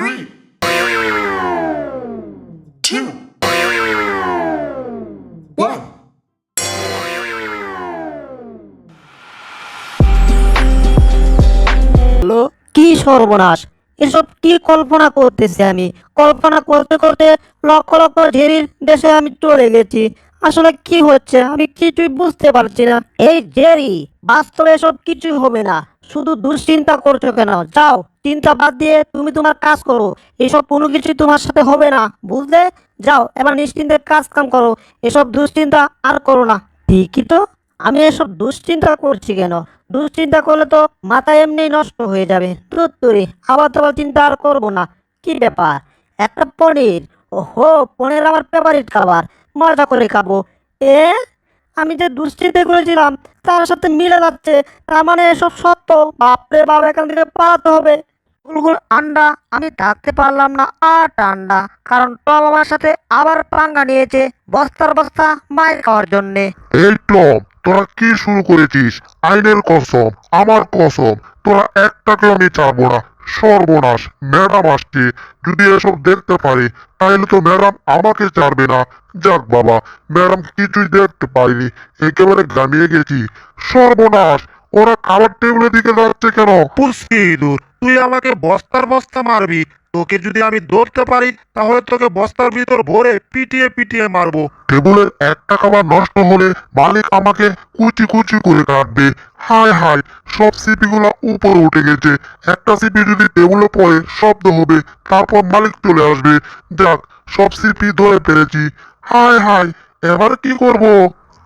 three, two, one. হলো কি সর্বনাশ? এসব কি কল্পনা করতেছি আমি? কল্পনা করতে করতে লক্ষ লক্ষ ঢেরির দেশে আমি চলে গেছি। আসলে কি হচ্ছে আমি কিছুই বুঝতে পারছি না। এই জেরি বাস্তবে এসব কিছুই হবে না। শুধু দুশ্চিন্তা করছ কেন? যাও, চিন্তা বাদ দিয়ে তুমি তোমার কাজ করো। এসব কোনো কিছুই তোমার সাথে হবে না, বুঝলে? যাও, এবার নিশ্চিন্তে কাজ কাম করো। এসব দুশ্চিন্তা আর করো না। ঠিকই তো। আমি এসব দুশ্চিন্তা করছি কেন? দুশ্চিন্তা করলে তো মাথা এমনি নষ্ট হয়ে যাবে। তুত্তুরি আবার তোমার চিন্তা আর করব না। কি ব্যাপার? একটা পনির? ওহো, পনির আমার ফেভারিট খাবার। মজা করে খাব। এ? আমি যে দুশ্চিন্তা করেছিলাম তার সাথে মিলে যাচ্ছে। তার মানে এসব সত্য। বাপরে বাপ, এখান থেকে পালাতে হবে। গুলগুল আন্ডা, আমি থাকতে পারলাম না। আট আন্ডা, কারণ টম আমার সাথে আবার পাঙ্গা নিয়েছে বস্তার বস্তা মায়ের খাওয়ার জন্যে। এই টম, তোরা কি শুরু করেছিস? আইনের কসম, আমার কসম। তোরা একটাকে আমি চাবো না, সর্বনাশ, ম্যাডাম আসছে। যদি এসব দেখতে পারে, তাহলে তো ম্যাডাম আমাকে চারবে না। যাক বাবা, ম্যাডাম কিছুই দেখতে পাইনি, একেবারে গামিয়ে গেছি। সর্বনাশ, ওরা খাবার টেবিলের দিকে যাচ্ছে কেন? পুষ্কি ইঁদুর, তুই আমাকে বস্তার বস্তা মারবি তোকে যদি আমি ধরতে পারি, তাহলে তোকে বস্তার ভিতর ভরে পিটিয়ে পিটিয়ে মারবো। টেবিলের একটা খাবার নষ্ট হলে মালিক আমাকে কুচি কুচি করে কাটবে হায় হায়, সব সিপিগুলো উপরে উঠে গেছে। একটা সিপি যদি টেবিলে পড়ে, শব্দ হবে, তারপর মালিক চলে আসবে। যাক, সব সিপি ধরে পেরেছি হায় হায়, এবার কি করব?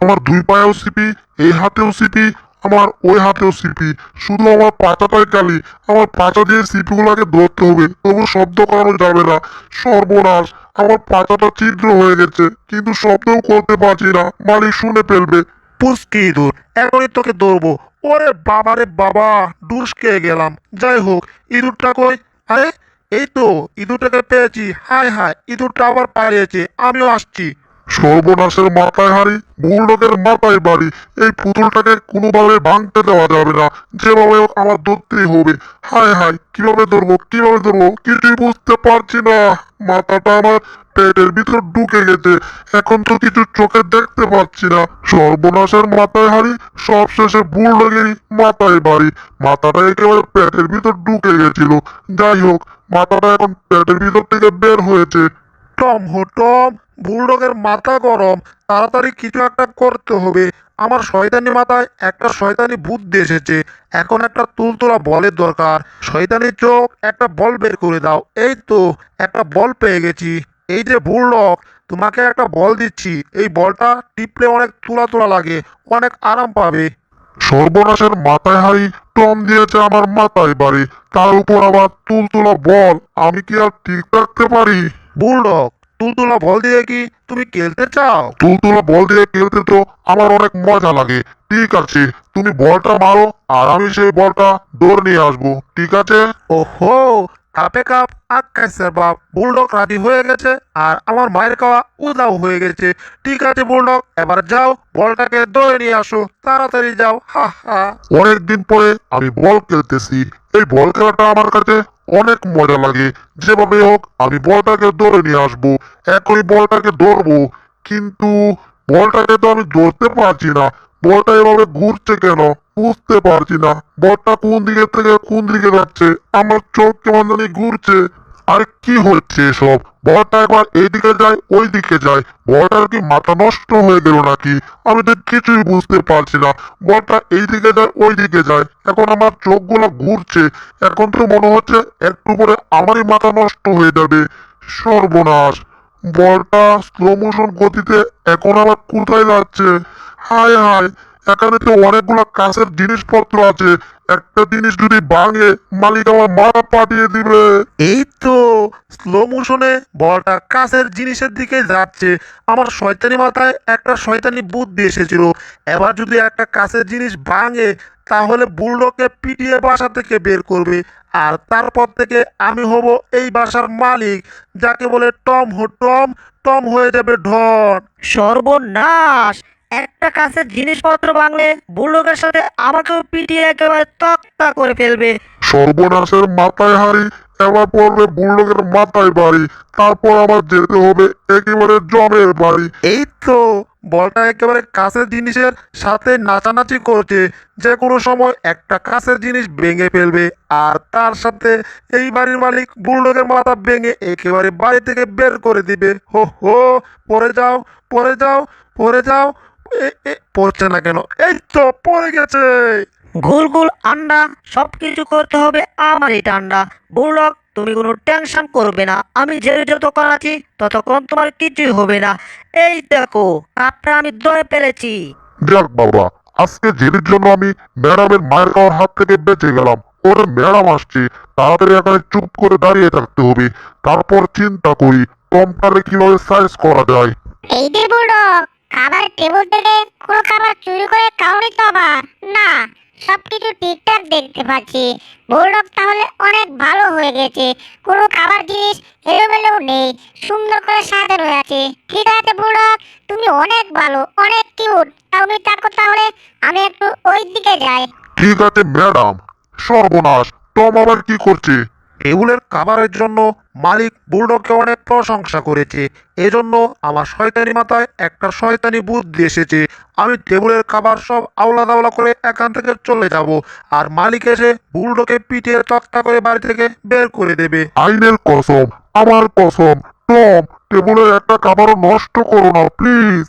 আমার দুই পায়েও সিপি, এই হাতেও সিপি আমার ওই হাতেও সিপি শুধু আমার পাচাটাই কালি আমার পাচা দিয়ে সিপিগুলোকে ধরতে হবে, তবু শব্দ করানো যাবে না। সর্বনাশ, আমার পাচাটা ছিদ্র হয়ে গেছে, কিন্তু শব্দও করতে পারছি না, মালিক শুনে ফেলবে। পুষ্কি ইঁদুর এখনই তোকে ধরবো। ওরে বাবা রে বাবা ডুসকে গেলাম? যাই হোক, ইঁদুরটা কই? আরে, এই তো, ইঁদুরটাকে পেয়েছি। হায় হায়, ইঁদুরটা আবার পালিয়েছে, আমিও আসছি। সর্বনাশের মাথায় হারি বুলডগের মাথায় বাড়ি। এই পুতুলটাকে কোনোভাবে ভাঙতে দেওয়া যাবে না। যেভাবে হোক আমার ধরতেই হবে। হায় হায়, কীভাবে ধরবো কীভাবে ধরবো, কিছুই বুঝতে পারছি না। মাথাটা আমার পেটের ভিতর ঢুকে গেছে। এখন তো কিছু চোখে দেখতে পাচ্ছি না। সর্বনাশের মাথায় হারি, সবশেষে বুলডগেরই মাথায় বাড়ি। মাথাটা একেবারে পেটের ভিতর ঢুকে গেছিল। যাই হোক, মাথাটা এখন পেটের ভিতর থেকে বের হয়েছে। টম হো, টম। বুলডগের মাথা গরম, তাড়াতাড়ি কিছু একটা করতে হবে। আমার শয়তানি মাথায় একটা শয়তানি বুদ্ধি এসেছে। এখন একটা তুলতুলা বলের দরকার। শয়তানি চোখ একটা বল বের করে দাও। এই তো, একটা বল পেয়ে গেছি। এই যে বুলডগ, তোমাকে একটা বল দিচ্ছি। এই বলটা টিপলে অনেক তুলা তুলা লাগে, অনেক আরাম পাবে। সর্বনাশের মাথায় হারি টম দিয়েছে আমার মাথায় বাড়ি। তার উপর আবার তুলতুলা বল, আমি কি আর ঠিক রাখতে পারি? বুলডগ তুলতুলা বল দিয়ে কি তুমি খেলতে চাও? তুলতুলা বল দিয়ে খেলতে তো আমার অনেক মজা লাগে। ঠিক আছে তুমি বলটা মারো আর আমি সেই বলটা দৌড় নিয়ে আসব। ঠিক আছে? ওহো কাপে কাপ আকাশের বাপ বুলডগ রাজি হয়ে গেছে আর আমার মায়ের খাওয়া উদাও হয়ে গেছে। ঠিক আছে বুলডগ এবার যাও বলটাকে দৌড়ে নিয়ে আসো। তাড়াতাড়ি যাও হা হা। অনেকদিন পরে আমি বল খেলতেছি। এই বল খেলাটা আমার কাছে অনেক মজা লাগে। যেভাবে হোক, আমি বলটাকে ধরে নিয়ে আসব। এখনই বলটাকে ধরবো। কিন্তু বলটাকে তো আমি ধরতে পারছি না। বলটা এভাবে ঘুরছে কেন? বুঝতে পারছি না। বলটা কোন দিকে থেকে কোন দিকে যাচ্ছে? আমার চোখ কেমন জানি ঘুরছে। আর কি হচ্ছে এসব? বলটা একবার এইদিকে যায় ওই দিকে যায়। বলটার কি মাথা নষ্ট হয়ে গেল নাকি? আমি তো কিছুই বুঝতে পারছি না। বলটা এইদিকে যায় ওই দিকে যায়। এখন আমার চোখগুলো ঘুরছে। এখন তো মনে হচ্ছে একটু পরে আমারই মাথা নষ্ট হয়ে যাবে। সর্বনাশ। বলটা স্লো মোশন গতিতে এখন আবার কোথায় যাচ্ছে? হায় হায়। এখানে তো অনেকগুলো কাছের জিনিসপত্র আছে। একটা জিনিস যদি ভাঙে মালিক আমার মাথা পাঠিয়ে দিবে। এই তো স্লো মোশনে বলটা কাছের জিনিসের দিকে যাচ্ছে। আমার শয়তানি মাথায় একটা শয়তানি বুদ্ধি এসেছিল। এবার যদি একটা কাছের জিনিস ভাঙে তাহলে বুলডগকে পিটিয়ে বাসা থেকে বের করবে। আর তারপর থেকে আমি হব এই বাসার মালিক যাকে বলে টম হো টম। টম হয়ে যাবে ঢন সর্বনাশ! একটা কাছের জিনিসপত্র বাংলে বুল্লুকের সাথে আমাকেও পিটিয়ে একেবারে তক্তা করে ফেলবে। সর্বনাশের মাথায় হারি এবার পড়বে বুলডগের মাথায় বাড়ি তারপর আমার যেতে হবে একেবারে জমের বাড়ি। এই তো বলটা একেবারে কাছের জিনিসের সাথে নাচানাচি করছে যে কোনো সময় একটা কাছের জিনিস ভেঙে ফেলবে আর তার সাথে এই বাড়ির মালিক বুলডগের মাথা ভেঙে একেবারে বাড়ি থেকে বের করে দিবে। হো হো পরে যাও পরে যাও পরে যাও পড়ছে না কেন? এই তো পড়ে গেছে। গোল গোল আন্ডা সব কিছু করতে হবে আমারই টান্ডা বুলডগ তুমি কোনো টেনশন করবে না। আমি যে যতক্ষণ আছি ততক্ষণ তোমার কিছুই হবে না। এই দেখো কাপটা আমি ধরে ফেলেছি। যাক বাবা আজকে জেরির জন্য আমি ম্যাডামের মায়ের খাওয়ার হাত থেকে বেঁচে গেলাম ওরে ম্যাডাম আসছে। তাড়াতাড়ি এখানে চুপ করে দাঁড়িয়ে থাকতে হবে। তারপর চিন্তা করি কমটারে কীভাবে সাইজ করা যায়। এই যে খাবার টেবিল থেকে কোনো খাবার চুরি করে খাওনি তো আবার, না, সবকিছু ঠিকঠাক দেখতে পাচ্ছি। বুলডগ তাহলে অনেক ভালো হয়ে গেছে। কোনো খাবার জিনিস এলোমেলো নেই, সুন্দর করে সাজানো আছে। ঠিক আছে বুলডগ তুমি অনেক ভালো, অনেক কিউট তুমি থাকো তাহলে, আমি একটু ওই দিকে যাই। ঠিক আছে ম্যাডাম সর্বনাশ, টম আবার কি করছে? টেবিলের খাবারের জন্য মালিক বুলডগকে অনেক প্রশংসা করেছে। এজন্য আমার শয়তানি মাথায় একটা শয়তানি বুদ্ধি এসেছে। আমি টেবুলের খাবার সব আওলা দাওলা করে এখান থেকে চলে যাব আর মালিক এসে বুলডগকে পিটিয়ে তক্তা করে বাড়ি থেকে বের করে দেবে। আইনের কসম আমার কসম টম টেবুলের একটা খাবারও নষ্ট করো না প্লিজ।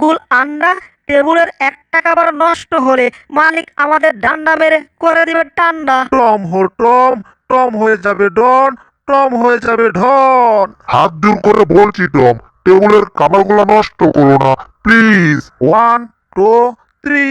ঘুল আন্ডা টেবিলের একটা খাবার নষ্ট হলে মালিক আমাদের ডান্ডা মেরে করে দিবে টান্ডা। টম হো টম টম হয়ে যাবে ডন টম হয়ে যাবে ঢন। হাত দূর করে বলছি টম টেবিলের খাবারগুলো নষ্ট করো না প্লিজ। ওয়ান টু থ্রি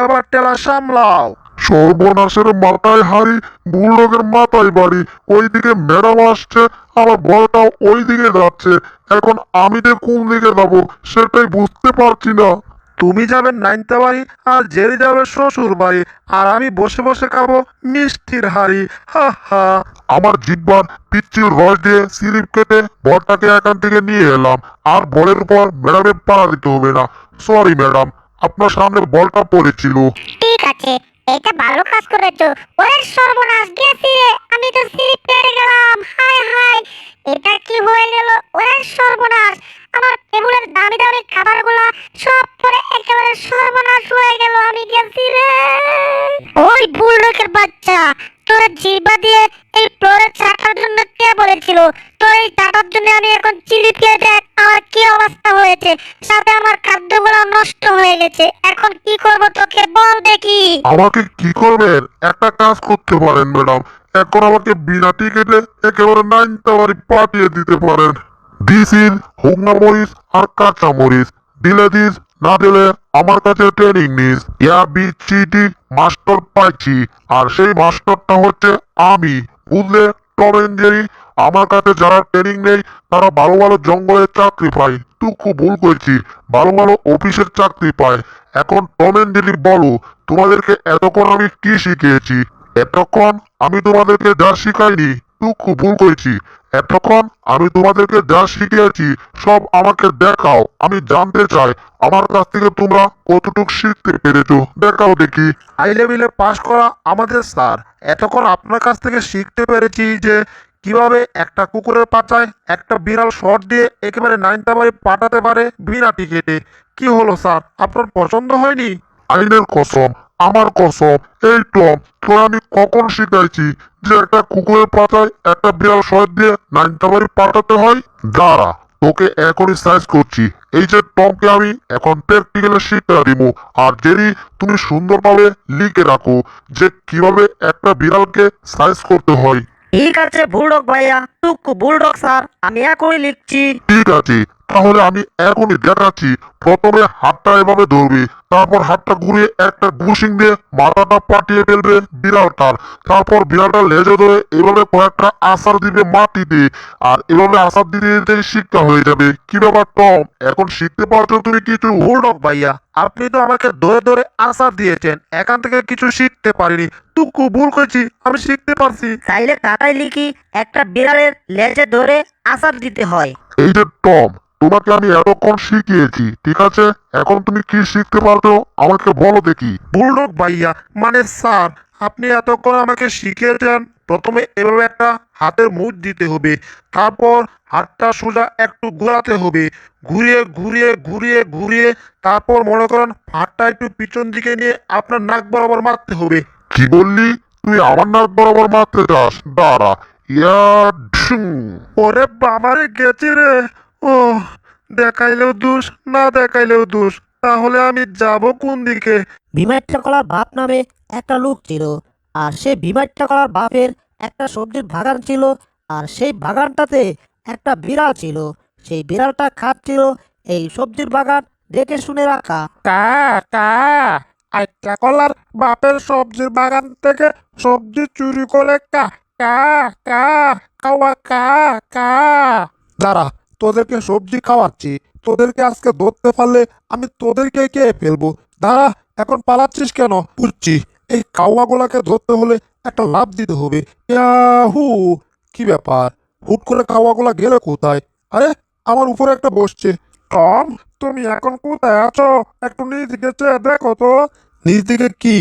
এবার টেলা সামলাও। সর্বনাশের মাথায় হাড়ি বুলডগের মাথায় বাড়ি ওইদিকে ম্যাডাম আসছে আমার বলটাও ওই দিকে যাচ্ছে। এখন আমি যে কোন দিকে যাব সেটাই বুঝতে পারছি না। তুমি যাবে নাইনটা বাড়ি আর জেরি যাবে শ্বশুর বাড়ি আর আমি বসে বসে খাব মিষ্টির হাড়ি। হা হা। আমার জিব্বার পিচ্ছির রস দিয়ে স্লিপ কেটে বলটাকে এখান থেকে নিয়ে এলাম। আর বলের উপর ম্যাডামের পাড়া দিতে হবে না। সরি ম্যাডাম আপনার সামনে বলটা পড়েছিল। ঠিক আছে এটা ভালো কাজ করেছ। ওরে সর্বনাশ গেছি। আমি তো স্লিপ পেয়ে গেলাম। হায় হায়। এটা কি হয়ে গেল? ওরে সর্বনাশ। আমার টেবিলের দামি দামি খাবারগুলো সব পরে একেবারে সর্বনাশ হয়ে গেল, আমি গেছি রে। ওই বুলডগের বাচ্চা, তোর জিহ্বা দিয়ে এই ফ্লোরে চাটার জন্য কে বলেছিল? তোর এই চাটার জন্য আমি এখন চিলি খেয়ে দেখ, আমার কি অবস্থা হয়েছে। সাথে আমার খাদ্যগুলো নষ্ট হয়ে গেছে। এখন কি করব তোকে বল দেখি। আমাকে কি করবেন? একটা কাজ করতে পারেন, ম্যাডাম। এখন আমাকে বিনা টিকেটে একেবারে নাইন টাওয়ারে পাঠিয়ে দিতে পারেন। ইজ হুগনা মরিচ আর কাঁচা মরিচ দিলে দিস, না দিলে আমার কাছে ট্রেনিং নিস। ইয়া বিচিটি মাস্টার পাইছি। আর সেই মাস্টারটা হচ্ছে আমি। বুঝলে? টম এন্ড জেরি, আমার কাছে যারা ট্রেনিং নেই, তারা ভালো ভালো জঙ্গলের চাকরি পায়। তুই খুব ভুল করছি। ভালো ভালো অফিসের চাকরি পায়। এখন টম এন্ড জেরি, বলো, তোমাদেরকে এতক্ষণ আমি কি শিখিয়েছি? এতক্ষণ আমি তোমাদেরকে যা শিখাইনি খুব ভুল করেছি। এতক্ষণ আমি তোমাদেরকে যা শিখিয়েছি, সব আমাকে দেখাও। আমি জানতে চাই, আমার কাছ থেকে তোমরা কতটুকু শিখতে পেরেছ? দেখাও দেখি। হাই লেভেলে পাশ করা আমাদের স্যার। এতক্ষণ আপনার কাছ থেকে শিখতে পেরেছি যে, কীভাবে একটা কুকুরের পাচায় একটা বিড়াল শট দিয়ে একেবারে নাইনটা বাড়ি পাঠাতে পারে বিনা টিকেটে। কি হলো স্যার? আপনার পছন্দ হয়নি? আইনের কসম আমার কসম এই টম তোর আমি কখন শিখাইছি যে একটা কুকুরের পাতায় একটা বিড়াল শহর দিয়ে নাইনটা বাড়ি পাঠাতে হয়? দাঁড়া তোকে এখনই সাইজ করছি। এই যে টমকে আমি এখন প্র্যাকটিক্যালে শিক্ষা দিব। আর জেরি তুমি সুন্দরভাবে লিখে রাখো যে কীভাবে একটা বিড়ালকে সাইজ করতে হয়। ঠিক আছে বুলডগ ভাইয়া। টুকু বুলডগ স্যার আমি এখনই লিখছি। ঠিক আছে তাহলে আমি এখনই দেখাচ্ছি প্রথমে হাতটা এভাবে ধরবে তারপর হাতটা ঘুরিয়ে একটা ঘুষিং দিয়ে মাথাটা পাঠিয়ে ফেলবে বিড়ালটার। তারপর বিড়ালটা লেজে ধরে এভাবে কয়েকটা আসার দিবে মাটিতে আর এভাবে আসার দিতে দিতে শিক্ষা হয়ে যাবে। কি ব্যাপার টম এখন শিখতে পারছ তুমি কিছু? হোল্ডক ভাইয়া আপনি তো আমাকে ধরে ধরে আশা দিয়েছেন এখান থেকে কিছু শিখতে পারিনি। টুকু ভুল করেছি আমি শিখতে পারছি। চাইলে খাতায় লিখি একটা বিড়ালের লেজে ধরে আসার দিতে হয়। এই যে টম তোমাকে আমি এতক্ষণ শিখিয়েছি ঠিক আছে? এখন তুমি কি শিখতে পারছ আমাকে বলো দেখি। বুলডগ ভাইয়া মানে স্যার আপনি এতক্ষণ আমাকে শিখিয়েছেন প্রথমে এভাবে একটা হাতের মুখ দিতে হবে তারপর হাতটা সোজা একটু ঘোরাতে হবে ঘুরিয়ে ঘুরিয়ে ঘুরিয়ে ঘুরিয়ে তারপর মনে করেন হাতটা একটু পিছন দিকে নিয়ে আপনার নাক বরাবর মারতে হবে। কি বললি? তুই আমার নাক বরাবর মারতে চাস দাঁড়া ইয়া। ওরে বাবারে গেছে রে। ও দেখাইলেও দোষ না দেখাইলেও দোষ। তাহলে আমি যাব কোন দিকে? ভীমাইট্টা কলার বাপ নামে একটা লোক ছিল আর ভীমাইট্টা কলার বাপের একটা সবজির বাগান ছিল আর সেই বাগানটাতে একটা বিড়াল ছিল। সেই বিড়ালটা খাচ্ছিল এই সবজির বাগান দেখে শুনে রাখা। কা কা আইটা কলার বাপের সবজির বাগান থেকে সবজি চুরি করে কা কা কা কাওয়া কা কা। দাঁড়া তোদেরকে সবজি খাওয়াচ্ছি। তোদেরকে আজকে ধরতে পারলে আমি তোদেরকে খেয়ে ফেলব। দাঁড়া, এখন পালাচ্ছিস কেন? বুঝছি এই কাওয়াগুলাকে ধরতে হলে একটা লাভ দিতে হবে। ইয়াহু, কি ব্যাপার? হুট করে কাওয়াগুলা গেলে কোথায়? আরে, আমার উপরে একটা বসছে। টম, তুমি এখন কোথায় আছো? একটু নিজ দিকে চেয়ে দেখো তো। নিজ দিকে কি?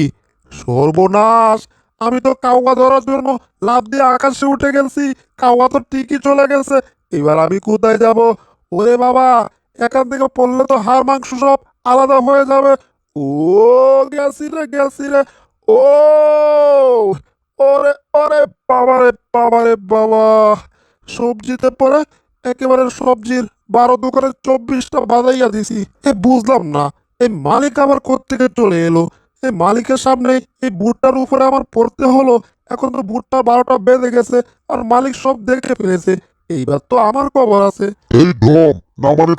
সর্বনাশ! আমি তো কাওয়া ধরার জন্য লাভ দিয়ে আকাশে উঠে গেছি। কাওয়া তো ঠিকই চলে গেছে। এবার আমি কোথায় যাব? ওরে বাবা, এখান থেকে পড়লে তো হাড় মাংস সব আলাদা হয়ে যাবে। ও, গেছি রে গেছি রে। ও, ওরে ওরে বাবা রে বাবা রে, বাবা। সবজিতে পরে একেবারে সবজির বারো দোকানে চব্বিশটা বাজাইয়া দিছি। এ, বুঝলাম না এই মালিক আবার কোত্থেকে চলে এলো? এই মালিকের সামনে এই বুটটার উপরে আমার পড়তে হলো। এখন তো বুটটা বারোটা বেঁধে গেছে, আর মালিক সব দেখে ফেলেছে। এইবার তো আমার খবর আছে। এই ঢম না মানে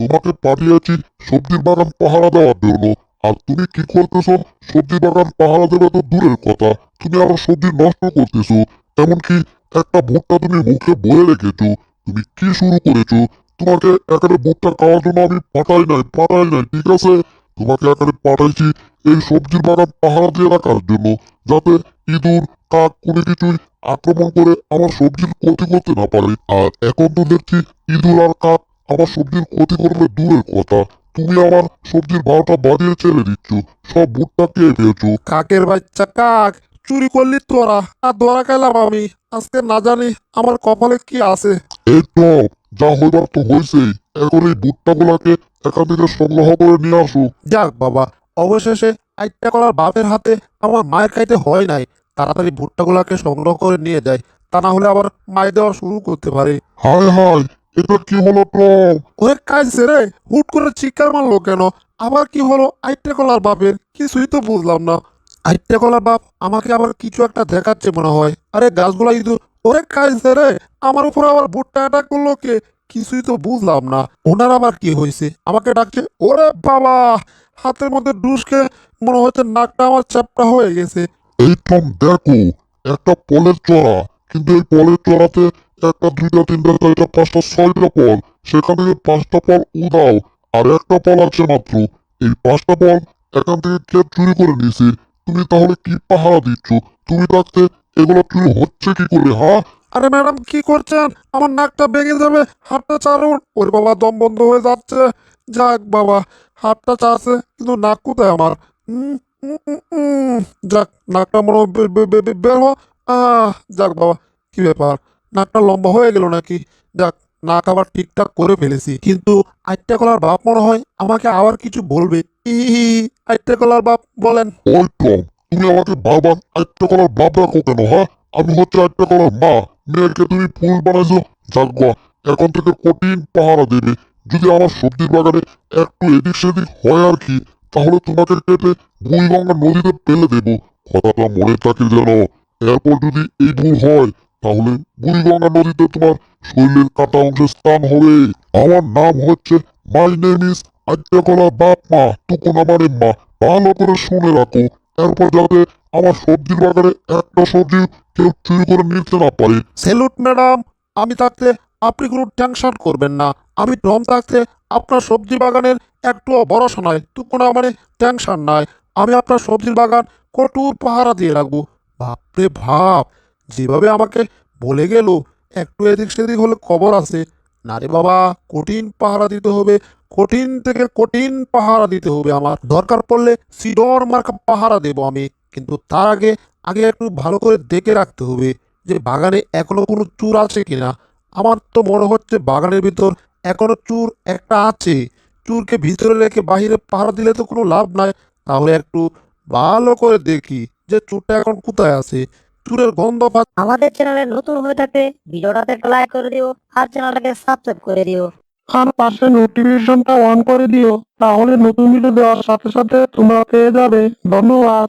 তোমাকে পাঠিয়েছি সবজির বাগান পাহারা দেওয়ার জন্য। আর তুমি কি করতেছো? সবজি বাগান পাহারা দেবে তো দূরের কথা। তুমি আমার সবজি নষ্ট করতেছো। এমনকি একটা ভুট্টা তুমি মুখে বয়ে রেখেছো। তুমি কি শুরু করেছ? তোমাকে একেবারে ভুট্টা খাওয়ার জন্য আমি পাঠাই নাই পাঠাই নাই, ঠিক আছে? তোমাকে একেবারে পাঠাইছি এই সবজির বাগান পাহারা দিয়ে রাখার জন্য। যাতে ইঁদুর, কাক, কোনো কিছুই আক্রমণ করে আমার সবজির ক্ষতি করতে না পারে। আর এখন তো দেখছি ইঁদুর আর কাক আমার সবজির ক্ষতি করবে দূরের কথা। তুমি আমার সবজির ভাওটা বাড়িয়ে ছেড়ে দিচ্ছ। সব ভুট্টা খেয়ে ফেলছো। কাকের বাচ্চা কাক চুরি করলি তোরা। আর ধরা খেলাম আমি। আজকে না জানি আমার কপালে কি আছে। এই তো যা হইবার তো হয়েছেই এখন এই ভুট্টা গুলাকে এখান থেকে সংগ্রহ করে নিয়ে আসো। যাক বাবা অবশেষে আইটা করার বাপের হাতে আমার মায়ের খাইতে হয় নাই। তাড়াতাড়ি ভুট্টাগুলাকে সংগ্রহ করে নিয়ে যায়। তা না হলে আবার মায় দেওয়া শুরু করতে পারে। হায় হায় এটা কি হলো টম ওরে কাজছে রে হুট করে চিৎকার মারলো কেন? আবার কি হলো? আইটা কলার বাপের কিছুই তো বুঝলাম না। আইটা কলার বাপ আমাকে আবার কিছু একটা দেখাচ্ছে মনে হয়। আরে গাছগুলা ইঁদুর ওরে কাজছে রে আমার উপর আবার ভুট্টা অ্যাটাক করল কে? কিছুই তো বুঝলাম না। ওনার আবার কি হয়েছে? আমাকে ডাকছে ওরে বাবা! হাতের মধ্যে ডুসকে মনে হচ্ছে নাকটা আমার চ্যাপটা হয়ে গেছে। এই টম দেখো একটা পলের চড়া। কিন্তু এই পলের চড়াতে একটা দুইটা তিনটা চারটা পাঁচটা ছয়টা পল। সেখান পাঁচটা পল উদাও আর একটা পল আছে মাত্র। এই পাঁচটা পল এখান থেকে কে চুরি করে নিয়েছে? তুমি তাহলে কি পাহারা দিচ্ছ? তুমি থাকতে এগুলো চুরি হচ্ছে কি করে হ্যাঁ? আরে ম্যাডাম কি করছেন? আমার নাকটা ভেঙে যাবে হাতটা চারুন ওর বাবা দম বন্ধ হয়ে যাচ্ছে। যাক বাবা হাতটা চাচ্ছে কিন্তু নাক কোথায় আমার? উম, যাক, নাকটা মনে বের হ যাক বাবা, কি ব্যাপার? নাকটা লম্বা হয়ে গেল নাকি? যাক, নাক আবার ঠিকঠাক করে ফেলেছি। কিন্তু আইটা কলার বাপ মনে হয় আমাকে আবার কিছু বলবে। ই আইটা কলার বাপ বলেন। ওই তুমি আমাকে বাবা একটা কলার বাপ রাখো কেন হ্যাঁ আমি হচ্ছে একটা কলার মা। মেয়েকে তুমি ফুল বানাইছো? যাক এখন থেকে কঠিন পাহারা দেবে। যদি আমার সবজির বাগানে একটু এদিক সেদিক হয় আর কি তাহলে তোমাকে কেটে বুড়িগঙ্গা নদীতে ফেলে দেবো। কথাটা মনে থাকে যেন। এরপর যদি এই ভুল হয়, তাহলে বুড়িগঙ্গা নদীতে তোমার শরীরের কাটা অংশে স্থান হবে। আমার নাম হচ্ছে মাই নেম ইজ আদ্যকলা বাপ মা। টুকুন আমারে মা। ভালো করে শুনে রাখো। এরপর যাতে আমার সবজির বাগানে একটা সবজি কেউ চুরি করে নিতে না পারে। স্যালুট ম্যাডাম, আমি থাকতে আপনি কোনো টেনশন করবেন না। আমি টম থাকতে আপনার সবজি বাগানের একটুও ভরসা নাই তো কোনো মানে টেনশন নাই। আমি আপনার সবজির বাগান কঠোর পাহারা দিয়ে রাখব। বাপরে ভাব যেভাবে আমাকে বলে গেল, একটু এদিক সেদিক হলে খবর আছে। না রে বাবা, কঠিন পাহারা দিতে হবে, কঠিন থেকে কঠিন পাহারা দিতে হবে আমার। দরকার পড়লে সিডর মার্কা পাহারা দেবো আমি। কিন্তু তার আগে আগে একটু ভালো করে দেখে রাখতে হবে যে বাগানে এখনও কোনো চুর আছে কিনা। আমার তো মনে হচ্ছে বাগানের ভিতর এখনও চুর একটা আছে। চুরকে ভিতরে রেখে বাহিরে পাহারা দিলে তো কোনো লাভ নাই। তাহলে একটু ভালো করে দেখি যে চুরটা এখন কোথায় আছে। চুরের গন্ধ পাচ্ছি। আমাদের চ্যানেলে নতুন হয়ে থাকলে ভিডিওটাতে একটা লাইক করে দিও আর চ্যানেলটাকে সাবস্ক্রাইব করে দিও। আর পাশে নোটিফিকেশনটা অন করে দিও তাহলে নতুন ভিডিও দেওয়ার সাথে সাথে তোমরা পেয়ে যাবে। ধন্যবাদ।